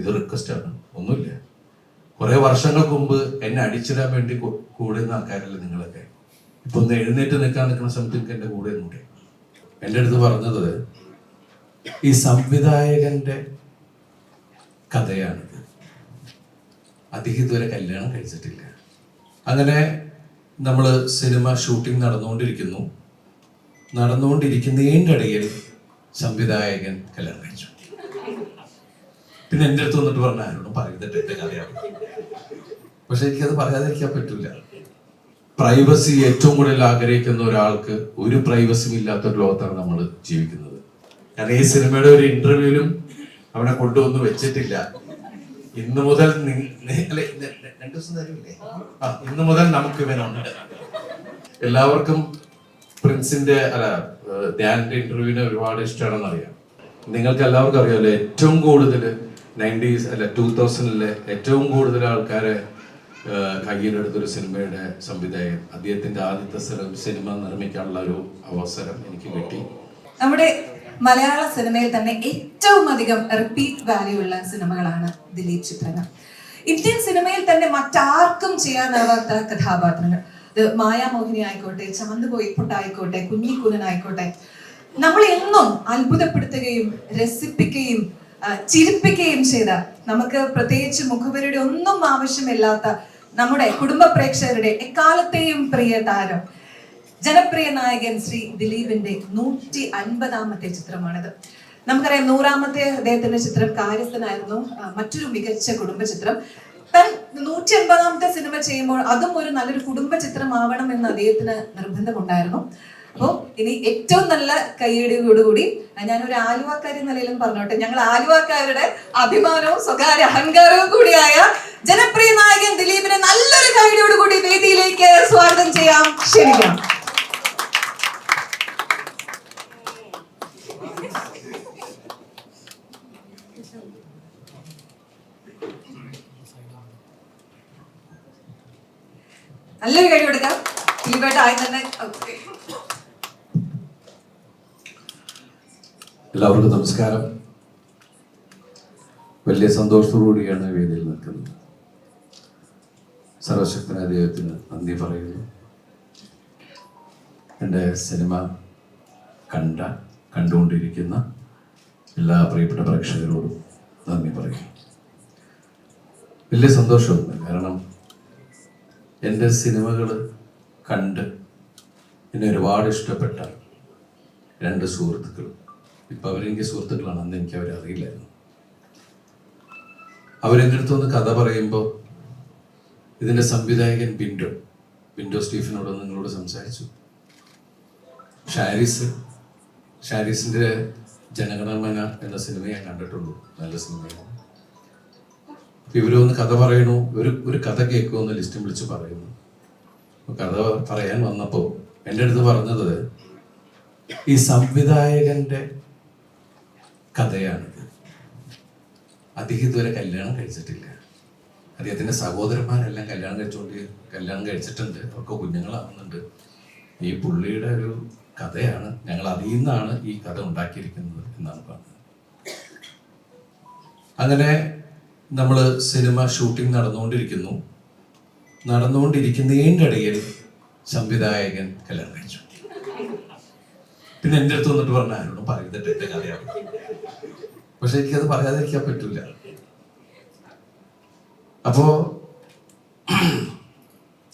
ഇത് റിക്വസ്റ്റ് ആണ്. ഒന്നുമില്ല. കുറെ വർഷങ്ങൾക്ക് മുമ്പ് എന്നെ അടിച്ചിടാൻ വേണ്ടി കൂടെ നിന്ന ആൾക്കാരല്ലേ നിങ്ങളൊക്കെ. ഇപ്പൊ ഒന്ന് എഴുന്നേറ്റ് നിൽക്കാൻ നിൽക്കുന്ന സമയത്ത് എനിക്ക് എന്റെ കൂടെ നിന്നൂടെ എന്റെ അടുത്ത് പറഞ്ഞത് ഈ സംവിധായകന്റെ കഥയാണിത്. അദ്ദേഹം ഇതുവരെ കല്യാണം കഴിച്ചിട്ടില്ല. അങ്ങനെ നമ്മൾ സിനിമ ഷൂട്ടിംഗ് നടന്നുകൊണ്ടിരിക്കുന്നു. നടന്നുകൊണ്ടിരിക്കുന്നതിന്റെ ഇടയിൽ സംവിധായകൻ കല്യാണം കഴിച്ചു. പിന്നെ എന്റെ അടുത്ത് വന്നിട്ട് പറഞ്ഞ ആരോടും പറയുന്നിട്ട് എന്റെ കഥയാണ്. പക്ഷെ എനിക്കത് പറയാതിരിക്കാൻ പറ്റില്ല പ്രൈവസി ഏറ്റവും കൂടുതൽ ആഗ്രഹിക്കുന്ന ഒരാൾക്ക് ഒരു പ്രൈവസിയും ഇല്ലാത്ത ഒരു ലോകത്താണ് നമ്മൾ ജീവിക്കുന്നത്. കാരണം ഈ സിനിമയുടെ ഒരു ഇന്റർവ്യൂവിലും അവനെ കൊണ്ടുവന്ന് വെച്ചിട്ടില്ല. ഇന്ന് മുതൽ ദിവസം ഇന്ന് മുതൽ നമുക്ക് ഇവനുണ്ട് എല്ലാവർക്കും പ്രിൻസിന്റെ അല്ല ധ്യാനിന്റെ ഇന്റർവ്യൂവിനെ ഒരുപാട് ഇഷ്ടമാണെന്ന് അറിയാം നിങ്ങൾക്ക് എല്ലാവർക്കും അറിയാമല്ലോ ഏറ്റവും കൂടുതൽ നയന്റീസ് അല്ല ടൂ തൗസൻഡിലെ ഏറ്റവും കൂടുതൽ ആൾക്കാരെ കയ്യിലെടുത്തൊരു സിനിമയുടെ സംവിധായകൻ. അദ്ദേഹത്തിന്റെ ആദ്യത്തെ സിനിമ നിർമ്മിക്കാനുള്ള ഒരു അവസരം എനിക്ക് കിട്ടി. നമ്മുടെ മലയാള സിനിമയിൽ തന്നെ ഏറ്റവും അധികം റിപ്പീറ്റ് വാല്യൂ ഉള്ള സിനിമകളാണ് ദിലീപ് ചിത്രങ്ങൾ. ഇന്ത്യൻ സിനിമയിൽ തന്നെ മറ്റാർക്കും ചെയ്യാനാവാത്ത കഥാപാത്രങ്ങൾ. ഇത് മായാമോഹിനി ആയിക്കോട്ടെ ചമന്ത് ആയിക്കോട്ടെ. കുഞ്ഞിക്കുലനായിക്കോട്ടെ നമ്മൾ എന്നും അത്ഭുതപ്പെടുത്തുകയും രസിപ്പിക്കുകയും ചിരിപ്പിക്കുകയും ചെയ്ത നമുക്ക് പ്രത്യേകിച്ച് മുഖവരുടെ ഒന്നും ആവശ്യമില്ലാത്ത നമ്മുടെ കുടുംബ പ്രേക്ഷകരുടെ എക്കാലത്തെയും പ്രിയ താരം ജനപ്രിയ നായകൻ ശ്രീ ദിലീപിന്റെ നൂറ്റി അൻപതാമത്തെ ചിത്രമാണിത്. നമുക്കറിയാം നൂറാമത്തെ അദ്ദേഹത്തിന്റെ ചിത്രം കാര്യസ്ഥനായിരുന്നു മറ്റൊരു മികച്ച കുടുംബ ചിത്രം. താൻ നൂറ്റി അൻപതാമത്തെ സിനിമ ചെയ്യുമ്പോൾ അതും ഒരു നല്ലൊരു കുടുംബ ചിത്രമാവണം എന്ന് അദ്ദേഹത്തിന് നിർബന്ധമുണ്ടായിരുന്നു. അപ്പോൾ ഇനി ഏറ്റവും നല്ല കൈയടിയോടുകൂടി ഞാനൊരു ആലുവാക്കാരി നിലയിലും പറഞ്ഞോട്ടെ. ഞങ്ങൾ ആലുവാക്കാരുടെ അഭിമാനവും സ്വകാര്യ അഹങ്കാരവും കൂടിയായ ജനപ്രിയ നായകൻ ദിലീപിനെ നല്ലൊരു കൈയടിയോടുകൂടി വേദിയിലേക്ക് സ്വാഗതം ചെയ്യാം. ക്ഷണിക്കാം. എല്ലാവർക്കും നമസ്കാരം. വലിയ സന്തോഷത്തോടുകൂടിയാണ് കൂടിയാണ് വേദിയിൽ നിൽക്കുന്നത്. സർവശക്തനായ ദൈവത്തിന് നന്ദി പറയുന്നു. എന്റെ സിനിമ കണ്ട കണ്ടുകൊണ്ടിരിക്കുന്ന എല്ലാ പ്രിയപ്പെട്ട പ്രേക്ഷകരോടും നന്ദി പറയും വലിയ സന്തോഷമുണ്ട് കാരണം എന്റെ സിനിമകൾ കണ്ട് എന്നെ ഒരുപാട് ഇഷ്ടപ്പെട്ട രണ്ട് സുഹൃത്തുക്കൾ ഇപ്പം അവരെനിക്ക് സുഹൃത്തുക്കളാണ് അന്ന് എനിക്ക് അവരെ അറിയില്ലായിരുന്നു. അവരെന്റെ അടുത്ത് വന്ന് കഥ പറയുമ്പോൾ ഇതിന്റെ സംവിധായകൻ ബിൻഡോ ബിൻഡോ സ്റ്റീഫനോട് നിങ്ങളോട് സംസാരിച്ചു. ഷാരിസ് ഷാരിസിന്റെ ജനഗണമന എന്ന സിനിമ ഞാൻ കണ്ടിട്ടുള്ളൂ നല്ല സിനിമയാണ്. അപ്പൊ ഒന്ന് കഥ പറയണു ഒരു ഒരു കഥ കേൾക്കുമെന്ന് ലിസ്റ്റും വിളിച്ച് പറയുന്നു. കഥ പറയാൻ വന്നപ്പോൾ എന്റെ അടുത്ത് പറഞ്ഞത് ഈ സംവിധായകന്റെ കഥയാണിത് അദ്ദേഹം ഇതുവരെ കല്യാണം കഴിച്ചിട്ടില്ല. അദ്ദേഹത്തിന്റെ സഹോദരന്മാരെല്ലാം കല്യാണം കഴിച്ചുകൊണ്ട് കല്യാണം കഴിച്ചിട്ടുണ്ട്. അവർക്ക് കുഞ്ഞുങ്ങളാവുന്നുണ്ട്. ഈ പുള്ളിയുടെ ഒരു കഥയാണ് ഞങ്ങൾ അതിൽ നിന്നാണ് ഈ കഥ ഉണ്ടാക്കിയിരിക്കുന്നത് എന്നാണ് പറഞ്ഞത്. അങ്ങനെ നമ്മൾ സിനിമ ഷൂട്ടിംഗ് നടന്നുകൊണ്ടിരിക്കുന്നു. നടന്നുകൊണ്ടിരിക്കുന്നതിന്റെ ഇടയിൽ സംവിധായകൻ കല്യാണം കഴിച്ചു. പിന്നെ എന്റെ അടുത്ത് വന്നിട്ട് പറഞ്ഞ ആരോടും പറയുന്നിട്ട് എന്റെ കഥയാണ് പക്ഷെ എനിക്കത് പറയാതിരിക്കാൻ പറ്റില്ല അപ്പോ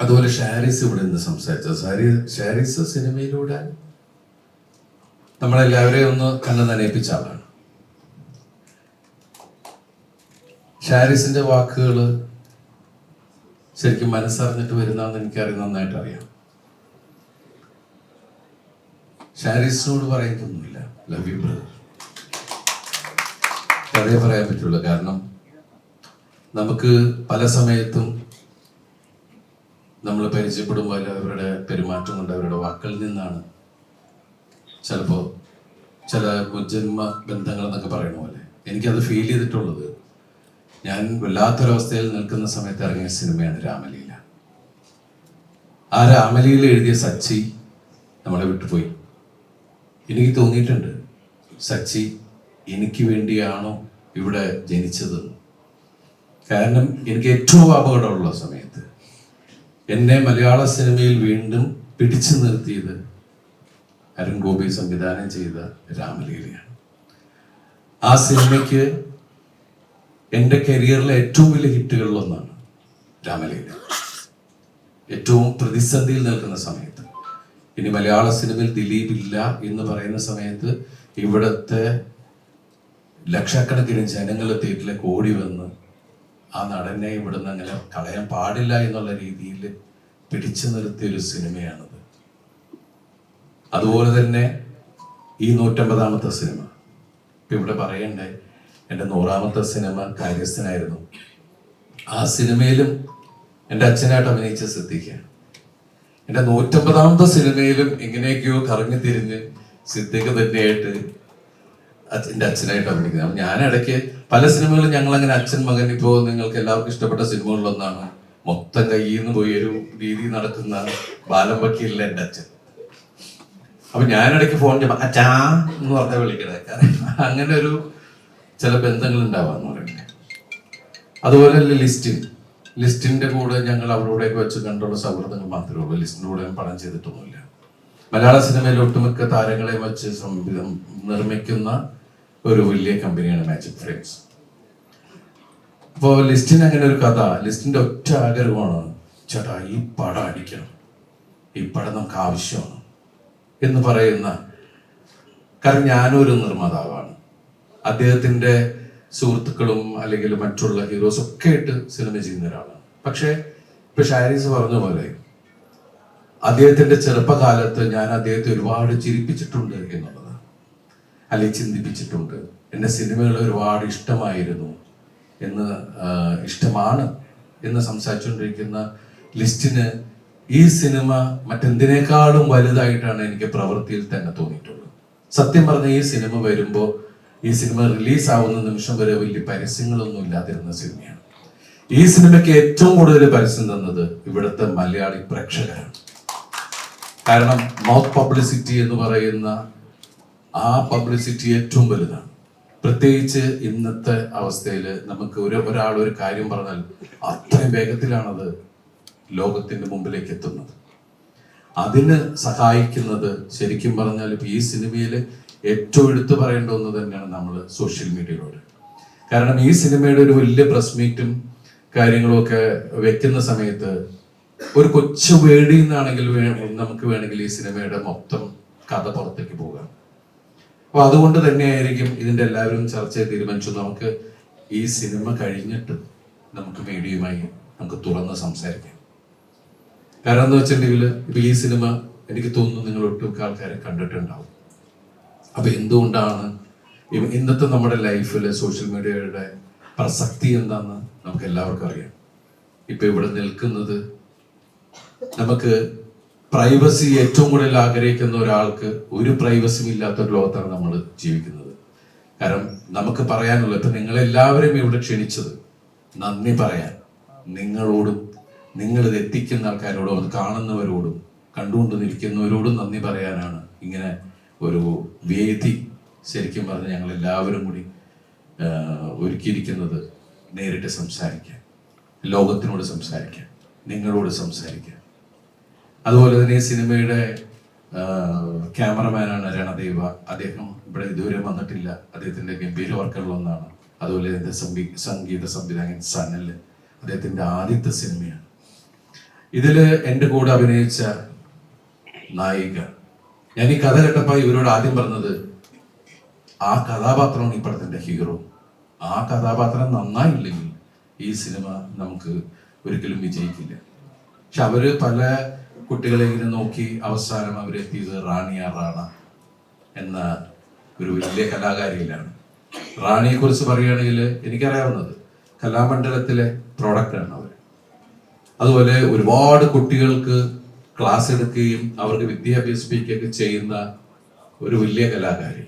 അതുപോലെ ഷാരിസ് ഇവിടെ നിന്ന് സംസാരിച്ചത്. ഷാരി ഷാരിസ് സിനിമയിലൂടെ നമ്മളെല്ലാവരെയും ഒന്ന് കണ്ണു നനയിപ്പിച്ച ആളാണ്. ഷാരിസിന്റെ വാക്കുകൾ ശരിക്കും മനസ്സറിഞ്ഞിട്ട് വരുന്നതെന്ന് എനിക്കറിയാം നന്നായിട്ട് അറിയാം ഷാരിസിനോട് പറയുന്നൊന്നുമില്ല ലവ് യു ബ്രദർ അതേ പറയാൻ പറ്റുള്ളൂ. കാരണം നമുക്ക് പല സമയത്തും നമ്മൾ പരിചയപ്പെടുമ്പോൾ അവരുടെ പെരുമാറ്റം കൊണ്ട് അവരുടെ വാക്കിൽ നിന്നാണ് ചിലപ്പോൾ ചില കുജന്മ ബന്ധങ്ങൾ എന്നൊക്കെ പറയുന്ന പോലെ. എനിക്കത് ഫീൽ ചെയ്തിട്ടുള്ളത് ഞാൻ വല്ലാത്തൊരവസ്ഥയിൽ നിൽക്കുന്ന സമയത്ത് ഇറങ്ങിയ സിനിമയാണ് രാമലീല. ആ രാമലീല എഴുതിയ സച്ചി നമ്മളെ വിട്ടുപോയി. എനിക്ക് തോന്നിയിട്ടുണ്ട് സച്ചി എനിക്ക് വേണ്ടിയാണോ ഇവിടെ ജനിച്ചത്? കാരണം എനിക്ക് ഏറ്റവും അപകടമുള്ള സമയത്ത് എന്നെ മലയാള സിനിമയിൽ വീണ്ടും പിടിച്ചു നിർത്തിയത് അരുൺ ഗോപി സംവിധാനം ചെയ്ത രാമലീലയാണ്. ആ സിനിമയ്ക്ക് എന്റെ കരിയറിലെ ഏറ്റവും വലിയ ഹിറ്റുകളിലൊന്നാണ് രാമലീല. ഏറ്റവും പ്രതിസന്ധിയിൽ നിൽക്കുന്ന സമയത്ത് ഇനി മലയാള സിനിമയിൽ ദിലീപ് ഇല്ല എന്ന് പറയുന്ന സമയത്ത് ഇവിടുത്തെ ലക്ഷക്കണക്കിന് ജനങ്ങൾ തിയേറ്ററിലേക്ക് ഓടി വന്ന് ആ നടനെ ഇവിടുന്ന് അങ്ങനെ കളയാൻ പാടില്ല എന്നുള്ള രീതിയിൽ പിടിച്ചു നിർത്തിയ ഒരു സിനിമയാണത്. അതുപോലെ തന്നെ ഈ നൂറ്റമ്പതാമത്തെ സിനിമ. ഇപ്പൊ ഇവിടെ പറയണ്ടേ എന്റെ നൂറാമത്തെ സിനിമ കാര്യസ്ഥനായിരുന്നു. ആ സിനിമയിലും എന്റെ അച്ഛനായിട്ട് അഭിനയിച്ച സിദ്ദിഖാണ് എന്റെ നൂറ്റമ്പതാമത്തെ സിനിമയിലും എങ്ങനെയൊക്കെയോ കറങ്ങി തിരിഞ്ഞ് സിദ്ദിഖ് തന്നെയായിട്ട് എന്റെ അച്ഛനായിട്ട് അഭിനയിക്കുന്നത് ഞാൻ ഇടയ്ക്ക് പല സിനിമകളും ഞങ്ങൾ അങ്ങനെ അച്ഛൻ മകൻ ഇപ്പോൾ നിങ്ങൾക്ക് എല്ലാവർക്കും ഇഷ്ടപ്പെട്ട സിനിമകളിലൊന്നാണ് മൊത്തം കയ്യിൽ നിന്ന് പോയി ഒരു രീതി നടക്കുന്ന ബാലം വക്കീലിലെ എന്റെ അച്ഛൻ. അപ്പൊ ഞാനിടയ്ക്ക് ഫോൺ ചെയ്യുമ്പോൾ അച്ഛാ എന്ന് പറഞ്ഞാൽ വിളിക്കണേ. കാരണം അങ്ങനെ ഒരു ചില ബന്ധങ്ങൾ ഉണ്ടാവാന്ന് പറയുന്നത്. അതുപോലെ ലിസ്റ്റ് ലിസ്റ്റിന്റെ കൂടെ ഞങ്ങൾ അവരോടൊക്കെ വെച്ച് കണ്ടുള്ള സൗഹൃദങ്ങൾ മാത്രമേ ഉള്ളൂ. ലിസ്റ്റിന്റെ കൂടെ പണം ചെയ്തിട്ടൊന്നുമില്ല. മലയാള സിനിമയിലെ ഒട്ടുമിക്ക താരങ്ങളെ വെച്ച് സംവിധം നിർമ്മിക്കുന്ന ഒരു വലിയ കമ്പനിയാണ് മാജിക് ഫ്രെയിംസ് അപ്പോൾ ലിസ്റ്റിന് അങ്ങനെ ഒരു കഥ ലിസ്റ്റിന്റെ ഒറ്റ ആഗ്രഹമാണ് ചേട്ടാ ഈ പടം അടിക്കണം. ഈ പടം നമുക്ക് ആവശ്യമാണ്. എന്ന് പറയുന്ന കാരണം ഞാനൊരു നിർമ്മാതാവാണ്. അദ്ദേഹത്തിന്റെ സുഹൃത്തുക്കളും അല്ലെങ്കിൽ മറ്റുള്ള ഹീറോസ് ഒക്കെ ആയിട്ട് സിനിമ ചെയ്യുന്ന ഒരാളാണ്. പക്ഷേ ഇപ്പൊ ഷാരീസ് പറഞ്ഞ പോലെ അദ്ദേഹത്തിന്റെ ചെറുപ്പകാലത്ത് ഞാൻ അദ്ദേഹത്തെ ഒരുപാട് ചിരിപ്പിച്ചിട്ടുണ്ട് എന്നുള്ളത് അല്ലെങ്കിൽ ചിന്തിപ്പിച്ചിട്ടുണ്ട്. എന്റെ സിനിമകൾ ഒരുപാട് ഇഷ്ടമായിരുന്നു എന്ന് ഇഷ്ടമാണ് എന്ന് സംസാരിച്ചുകൊണ്ടിരിക്കുന്ന ലിസ്റ്റിന് ഈ സിനിമ മറ്റെന്തിനേക്കാളും വലുതായിട്ടാണ് എനിക്ക് പ്രവൃത്തിയിൽ തന്നെ തോന്നിയിട്ടുള്ളത്. സത്യം പറഞ്ഞ ഈ സിനിമ വരുമ്പോൾ ഈ സിനിമ റിലീസ് ആവുന്ന നിമിഷം വരെ വലിയ പരസ്യങ്ങളൊന്നും ഇല്ലാതിരുന്ന സിനിമയാണ്. ഈ സിനിമയ്ക്ക് ഏറ്റവും കൂടുതൽ പരസ്യം തന്നത് ഇവിടുത്തെ മലയാളി പ്രേക്ഷകരാണ്. കാരണം മൗത്ത് പബ്ലിസിറ്റി എന്ന് പറയുന്ന ആ പബ്ലിസിറ്റി ഏറ്റവും വലുതാണ്. പ്രത്യേകിച്ച് ഇന്നത്തെ അവസ്ഥയിൽ നമുക്ക് ഒരു ഒരാൾ ഒരു കാര്യം പറഞ്ഞാൽ അത്രയും വേഗത്തിലാണത് ലോകത്തിന്റെ മുമ്പിലേക്ക് എത്തുന്നത്. അതിന് സഹായിക്കുന്നത് ശരിക്കും പറഞ്ഞാൽ ഈ സിനിമയിൽ ഏറ്റവും എടുത്തു പറയേണ്ട ഒന്ന് തന്നെയാണ് നമ്മൾ സോഷ്യൽ മീഡിയയിലൂടെ കാരണം ഈ സിനിമയുടെ ഒരു വലിയ പ്രസ് മീറ്റും കാര്യങ്ങളും ഒക്കെ വെക്കുന്ന സമയത്ത് ഒരു കൊച്ചു വേടി നിന്നാണെങ്കിൽ നമുക്ക് വേണമെങ്കിൽ ഈ സിനിമയുടെ മൊത്തം കഥ പുറത്തേക്ക് പോകാം. അപ്പൊ അതുകൊണ്ട് തന്നെയായിരിക്കും ഇതിന്റെ എല്ലാവരും ചർച്ച ചെയ്ത് തീരുമാനിച്ചു നമുക്ക് ഈ സിനിമ കഴിഞ്ഞിട്ട് നമുക്ക് മീഡിയയുമായി നമുക്ക് തുറന്ന് സംസാരിക്കാം. കാരണം എന്ന് വെച്ചിട്ടുണ്ടെങ്കിൽ ഇപ്പൊ ഈ സിനിമ എനിക്ക് തോന്നുന്നു നിങ്ങൾ ഒട്ടുമിക്ക ആൾക്കാരെ കണ്ടിട്ടുണ്ടാവും. അപ്പൊ എന്തുകൊണ്ടാണ് ഇന്നത്തെ നമ്മുടെ ലൈഫിൽ സോഷ്യൽ മീഡിയയുടെ പ്രസക്തി എന്താന്ന് നമുക്ക് എല്ലാവർക്കും അറിയാം. ഇപ്പൊ ഇവിടെ നിൽക്കുന്നത് നമുക്ക് പ്രൈവസി ഏറ്റവും കൂടുതൽ ആഗ്രഹിക്കുന്ന ഒരാൾക്ക് ഒരു പ്രൈവസിയും ഇല്ലാത്ത ഒരു ലോകത്താണ് നമ്മൾ ജീവിക്കുന്നത്. കാരണം നമുക്ക് പറയാനുള്ള ഇപ്പൊ നിങ്ങളെല്ലാവരും ഇവിടെ ക്ഷണിച്ചത് നന്ദി പറയാൻ. നിങ്ങളോടും നിങ്ങൾ ഇത് എത്തിക്കുന്ന ആൾക്കാരോടും അത് കാണുന്നവരോടും കണ്ടുകൊണ്ട് നിൽക്കുന്നവരോടും നന്ദി പറയാനാണ് ഇങ്ങനെ ഒരു വേദി ശരിക്കും പറഞ്ഞാൽ ഞങ്ങൾ എല്ലാവരും കൂടി ഒരുക്കിയിരിക്കുന്നത് നേരിട്ട് സംസാരിക്കാൻ ലോകത്തിനോട് സംസാരിക്കാൻ നിങ്ങളോട് സംസാരിക്കാൻ. അതുപോലെ തന്നെ സിനിമയുടെ ക്യാമറമാനാണ് രണദേവ. അദ്ദേഹം ഇവിടെ ഇതുവരെ വന്നിട്ടില്ല. അദ്ദേഹത്തിന്റെ ഗംഭീര വർക്കുകളൊന്നാണ് അതുപോലെ എന്റെ സംഗീ- സംഗീത സംവിധായകൻ സനൽ അദ്ദേഹത്തിന്റെ ആദ്യത്തെ സിനിമയാണ്. ഇതിൽ എന്റെ കൂടെ അഭിനയിച്ച നായിക ഞാൻ ഈ കഥ കേട്ടപ്പോൾ ഇവരോട് ആദ്യം പറഞ്ഞത് ആ കഥാപാത്രമാണ് ഈ പടത്തിന്റെ ഹീറോ. ആ കഥാപാത്രം നന്നായില്ലെങ്കിൽ ഈ സിനിമ നമുക്ക് ഒരിക്കലും വിജയിക്കില്ല. പക്ഷെ അവർ പല കുട്ടികളെ ഇങ്ങനെ നോക്കി അവസാനം അവരെത്തിയത് റാണിയ റാണ എന്ന ഒരു വലിയ കലാകാരിയിലാണ്. റാണിയെ കുറിച്ച് പറയുകയാണെങ്കിൽ എനിക്കറിയാവുന്നത് കലാമണ്ഡലത്തിലെ പ്രോഡക്റ്റാണ് അവർ അതുപോലെ ഒരുപാട് കുട്ടികൾക്ക് ക്ലാസ് എടുക്കുകയും അവർക്ക് വിദ്യ അഭ്യസിപ്പിക്കുകയൊക്കെ ചെയ്യുന്ന ഒരു വലിയ കലാകാരി.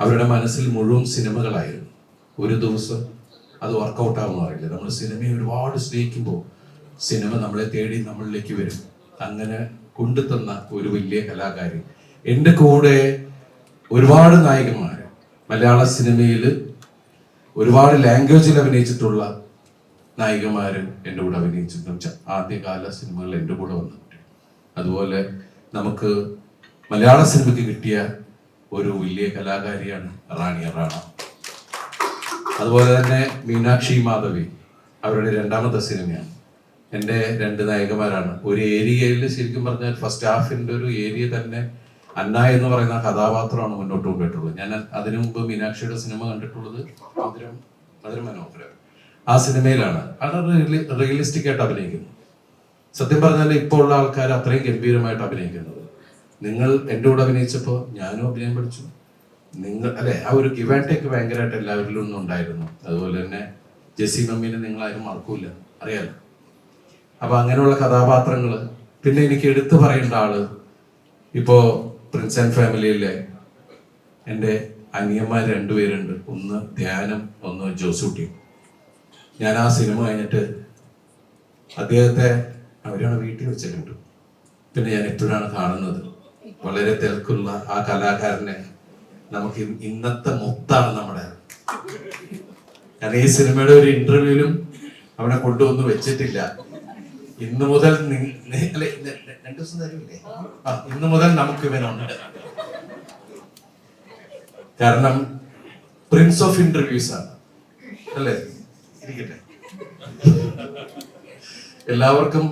അവരുടെ മനസ്സിൽ മുഴുവൻ സിനിമകളായിരുന്നു. ഒരു ദിവസം അത് വർക്കൗട്ട് ആവുമെന്ന് നമ്മൾ സിനിമയെ ഒരുപാട് സ്നേഹിക്കുമ്പോൾ സിനിമ നമ്മളെ തേടി നമ്മളിലേക്ക് വരും. അങ്ങനെ കൊണ്ടുതന്ന ഒരു വലിയ കലാകാരി. എന്റെ കൂടെ ഒരുപാട് നായകന്മാർ. മലയാള സിനിമയിൽ ഒരുപാട് ലാംഗ്വേജിൽ അഭിനയിച്ചിട്ടുള്ള നായികമാരും എന്റെ കൂടെ അഭിനയിച്ചിട്ടുണ്ട്. ആദ്യകാല സിനിമകൾ എന്റെ കൂടെ വന്നിട്ടുണ്ട് അതുപോലെ നമുക്ക് മലയാള സിനിമയ്ക്ക് കിട്ടിയ ഒരു വലിയ കലാകാരിയാണ് റാണി റാണ. അതുപോലെ തന്നെ മീനാക്ഷി മാധവി അവരുടെ രണ്ടാമത്തെ സിനിമയാണ്. എന്റെ രണ്ട് നായകന്മാരാണ്. ഒരു ഏരിയയിൽ ശരിക്കും പറഞ്ഞാൽ ഫസ്റ്റ് ഹാഫിന്റെ ഒരു ഏരിയ തന്നെ അന്ന എന്ന് പറയുന്ന കഥാപാത്രമാണ് മുന്നോട്ട് കൊണ്ടുപോയിട്ടുള്ളത്. ഞാൻ അതിനു മുമ്പ് മീനാക്ഷിയുടെ സിനിമ കണ്ടിട്ടുള്ളത് മധുരം മധുരം മനോഹരം ആ സിനിമയിലാണ്. അത് റിയലിസ്റ്റിക് ആയിട്ട് അഭിനയിക്കുന്നു. സത്യം പറഞ്ഞാൽ ഇപ്പോൾ ഉള്ള ആൾക്കാർ അത്രയും ഗംഭീരമായിട്ട് അഭിനയിക്കുന്നത്. നിങ്ങൾ എന്റെ കൂടെ അഭിനയിച്ചപ്പോൾ ഞാനും അഭിനയം പഠിച്ചു. നിങ്ങൾ അല്ലെ ആ ഒരു ഗിവ് ആൻഡ് ടേക്ക് ഭയങ്കരമായിട്ട് എല്ലാവരിലും ഒന്നും ഉണ്ടായിരുന്നു. അതുപോലെ തന്നെ ജെസ്സി മമ്മീനെ നിങ്ങൾ ആരും മറക്കൂല. അറിയാലോ? അപ്പൊ അങ്ങനെയുള്ള കഥാപാത്രങ്ങൾ. പിന്നെ എനിക്ക് എടുത്തു പറയേണ്ട ആൾ ഇപ്പോ പ്രിൻസ് ആൻഡ് ഫാമിലിയിലെ എന്റെ അനിയന്മാർ രണ്ടുപേരുണ്ട്. ഒന്ന് ധ്യാനം ഒന്ന് ജോസൂട്ടി. ഞാൻ ആ സിനിമ കഴിഞ്ഞിട്ട് അദ്ദേഹത്തെ അവരാണ് വീട്ടിൽ വെച്ച് കണ്ടു പിന്നെ ഞാൻ എപ്പോഴാണ് കാണുന്നത്? വളരെ തിരക്കുള്ള ആ കലാകാരനെ നമുക്ക് ഇന്നത്തെ മൊത്താണ് നമ്മുടെ. കാരണം ഈ സിനിമയുടെ ഒരു ഇന്റർവ്യൂവിലും അവനെ കൊണ്ടുവന്ന് വെച്ചിട്ടില്ല. ഇന്ന് മുതൽ രണ്ടു ദിവസം തരൂല്ലേ? ആ ഇന്ന് മുതൽ നമുക്ക് ഇവനുണ്ട്. കാരണം പ്രിൻസ് ഓഫ് ഇന്റർവ്യൂസ് ആണ്. അല്ലേ? ഇരിക്കട്ടെ. എല്ലാവർക്കും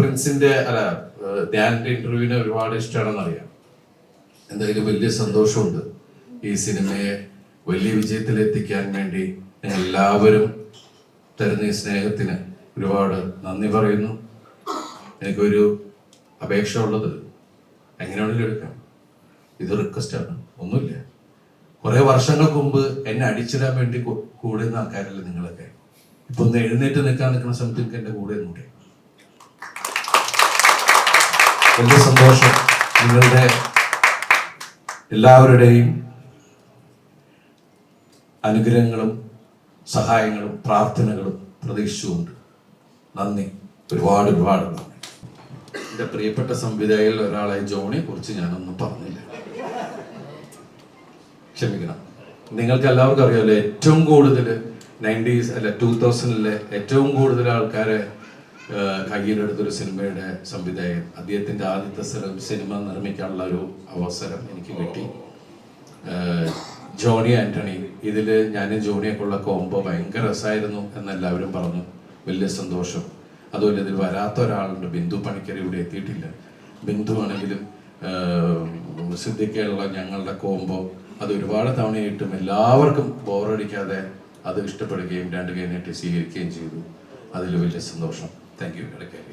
പ്രിൻസിന്റെ അല്ല ധ്യാനിന്റെ ഇന്റർവ്യൂവിനെ ഒരുപാട് ഇഷ്ടമാണെന്ന് അറിയാം എന്തായാലും വലിയ സന്തോഷമുണ്ട് ഈ സിനിമയെ വലിയ വിജയത്തിലെത്തിക്കാൻ വേണ്ടി എല്ലാവരും തരുന്ന ഈ സ്നേഹത്തിന് ഒരുപാട് നന്ദി പറയുന്നു. എനിക്കൊരു അപേക്ഷ ഉള്ളത് എങ്ങനെയാണെങ്കിലും എടുക്കാം. ഇത് റിക്വസ്റ്റാണ് ഒന്നുമില്ല. കുറെ വർഷങ്ങൾക്ക് മുമ്പ് എന്നെ അടിച്ചിടാൻ വേണ്ടി കൂടുന്ന ആൾക്കാരല്ലേ നിങ്ങളൊക്കെ. ഇപ്പൊ ഒന്ന് എഴുന്നേറ്റ് നിൽക്കാൻ നിൽക്കുന്ന സമയത്ത് എനിക്ക് എന്റെ കൂടെ നിന്നൂടെ വലിയ സന്തോഷം നിങ്ങളുടെ എല്ലാവരുടെയും അനുഗ്രഹങ്ങളും സഹായങ്ങളും പ്രാർത്ഥനകളും പ്രതീക്ഷിച്ചുകൊണ്ട് നന്ദി. ഒരുപാട് ഒരുപാട് നന്ദി. എന്റെ പ്രിയപ്പെട്ട സംവിധായകരിൽ ഒരാളായി ജോണിയെ കുറിച്ച് ഞാനൊന്നും പറഞ്ഞില്ല. ക്ഷമിക്കണം. നിങ്ങൾക്ക് എല്ലാവർക്കും അറിയാമല്ലോ ഏറ്റവും കൂടുതൽ നയന്റീസ് അല്ല ടൂ തൗസൻഡിലെ ഏറ്റവും കൂടുതൽ ആൾക്കാരെ കയ്യിലെടുത്തൊരു സിനിമയുടെ സംവിധായകൻ. അദ്ദേഹത്തിന്റെ ആദ്യത്തെ സിനിമ നിർമ്മിക്കാനുള്ള ഒരു അവസരം എനിക്ക് കിട്ടി. ജോണി ആന്റണി ഇതിൽ ഞാൻ ജോണിയൊക്കെ ഉള്ള കോംബോ ഭയങ്കര രസമായിരുന്നു എന്നെല്ലാവരും പറഞ്ഞു. വലിയ സന്തോഷം. അതുപോലെ ഇതിൽ വരാത്ത ഒരാളുണ്ട്. ബിന്ദു പണിക്കർ ഇവിടെ എത്തിയിട്ടില്ല. ബിന്ദു ആണെങ്കിലും സിദ്ധിക്കുള്ള ഞങ്ങളുടെ കോമ്പോ അത് ഒരുപാട് തവണയായിട്ടും എല്ലാവർക്കും ബോറടിക്കാതെ അത് ഇഷ്ടപ്പെടുകയും രണ്ട് കൈ സ്വീകരിക്കുകയും ചെയ്തു. അതിൽ വലിയ സന്തോഷം. താങ്ക് യു ഇടയ്ക്ക്